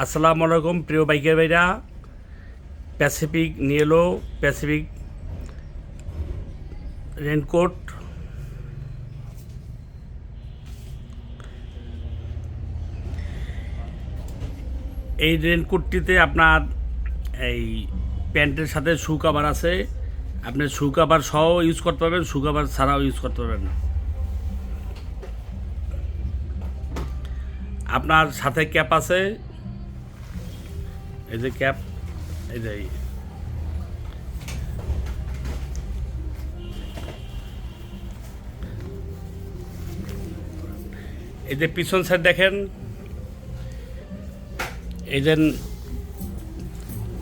আসসালামু আলাইকুম, প্রিয় বাইকের ভাইরা। প্যাসিফিক নিয়ে এলো প্যাসিফিক রেনকোট এই রেনকোটটিতে আপনার এই প্যান্টের সাথে শু কাভার আছে। আপনি শু কাভার সহ ইউজ করতে পারবেন শু কাভার ছাড়াও ইউজ করতে পারবেন আপনার সাথে ক্যাপ আছে এই যে ক্যাপ, এই যে এই। যে পিছন সাইড দেখেন। এই যে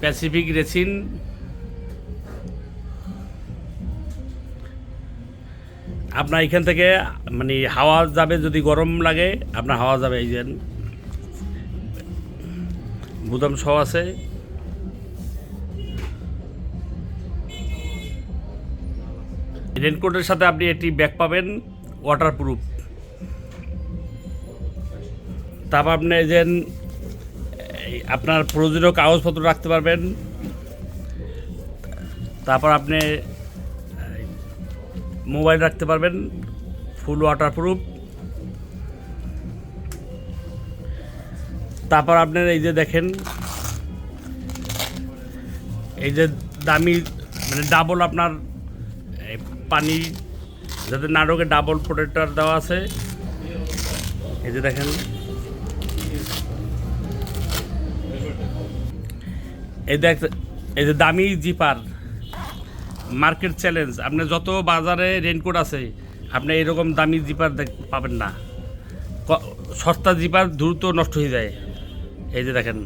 প্যাসিফিক রেসিন আপনার এখান থেকে মানে হাওয়া যাবে যদি গরম লাগে, আপনার হাওয়া যাবে এই যে। গুদাম সহ আছে। রেনকোটের সাথে আপনি একটি ব্যাগ পাবেন ওয়াটারপ্রুফ তারপর আপনি এই যে, এই আপনার প্রয়োজনীয় কাগজপত্র রাখতে পারবেন। তারপর আপনি মোবাইল রাখতে পারবেন ফুল ওয়াটারপ্রুফ তারপর আপনার এই যে দেখেন, এই যে দামি মানে ডাবল আপনার পানি, যাতে না ঢোকে ডাবল প্রোটেক্টর দেওয়া আছে। এই যে দেখেন। এই দেখ এই যে দামি জিপার মার্কেট চ্যালেঞ্জ আপনি যত বাজারে রেনকোট আছে, আপনি এরকম দামি জিপার দেখ- পাবেন না। সস্তা জিপার দ্রুত নষ্ট হয়ে যায়। এই যে দেখেন।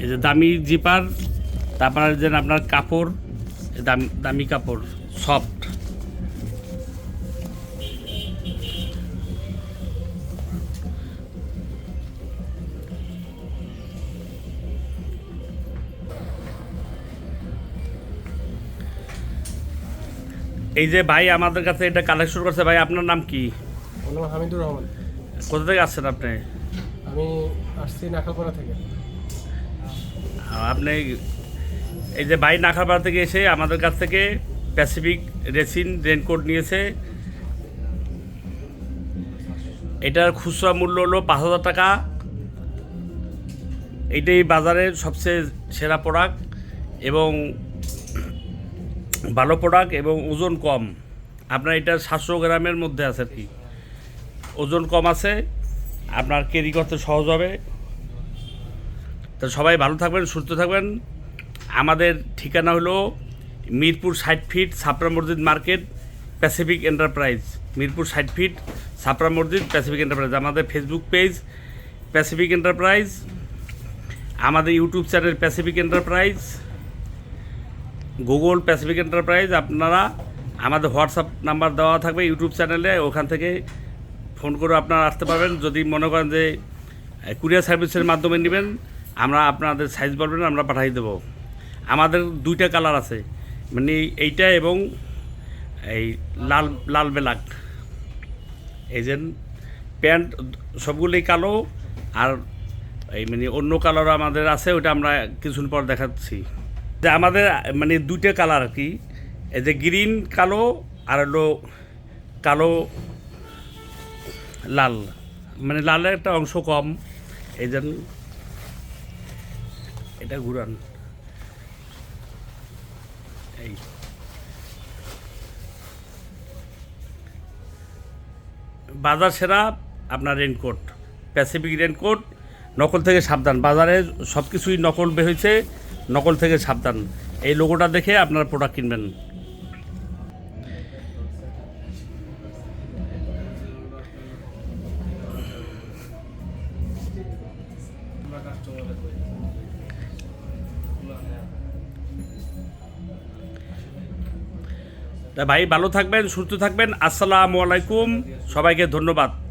এই যে দামি জিপার, তারপর যে আপনার কাপড় দামি দামি কাপড় সফট এই যে ভাই আমাদের কাছে এটা কালেকশন করছে ভাই আপনার নাম কি? নাম হামিদুর রহমান। কোথা থেকে আসছেন আপনি? আমি আসছি নাখালপাড়া থেকে। আপনি এই যে ভাই নাখারপাড়া থেকে এসে আমাদের কাছ থেকে প্যাসিফিক রেসিন রেনকোট নিয়েছে। এটার খুচরা মূল্য হলো পাঁচ হাজার টাকা। এইটাই বাজারের সবচেয়ে সেরা প্রোডাক্ট এবং ভালো প্রোডাক্ট এবং ওজন কম। আপনার এটা সাতশো গ্রামের মধ্যে আছে আর কি। ওজন কম আছে, আপনার ক্যারি করতে সহজ হবে। তো সবাই ভালো থাকবেন, সুস্থ থাকবেন। আমাদের ঠিকানা হলো মিরপুর ষাট feet Chhapra Masjid market Pacific Enterprise Mirpur ষাট ফিট ছাপড়া মসজিদ প্যাসিফিক এন্টারপ্রাইজ আমাদের ফেসবুক পেজ প্যাসিফিক এন্টারপ্রাইজ আমাদের YouTube channel Pacific enterprise Google Pacific enterprise আপনারা আমাদের হোয়াটসঅ্যাপ নাম্বার দেওয়া থাকবে, ইউটিউব চ্যানেলে, ওখান থেকে ফোন করে আপনারা আসতে পারবেন। যদি মনে করেন যে কুরিয়ার সার্ভিসের মাধ্যমে নেবেন, আমরা আপনাদের সাইজ বলবেন, আমরা পাঠিয়ে দেবো। আমাদের দুইটা কালার আছে মানে এইটা এবং এই লাল লাল বেলাক এই যে প্যান্ট সবগুলোই কালো, আর এই মানে অন্য কালারও আমাদের আছে, ওটা আমরা কিছুদিন পর দেখাচ্ছি। যে আমাদের মানে দুইটা কালার আর কি। এই যে গ্রিন, কালো আর হলো কালো লাল। মানে লালের একটা অংশ কম। এই জন্য এটা ঘুরান। এই। বাজার সেরা আপনার রেনকোট প্যাসিফিক রেনকোট নকল থেকে সাবধান। বাজারে সব কিছুই নকল বের হয়েছে। নকল থেকে সাবধান। এই লোগোটা দেখে আপনারা প্রোডাক্ট কিনবেন। তা ভাই, ভালো থাকবেন, সুস্থ থাকবেন। আসসালামু আলাইকুম। সবাইকে ধন্যবাদ।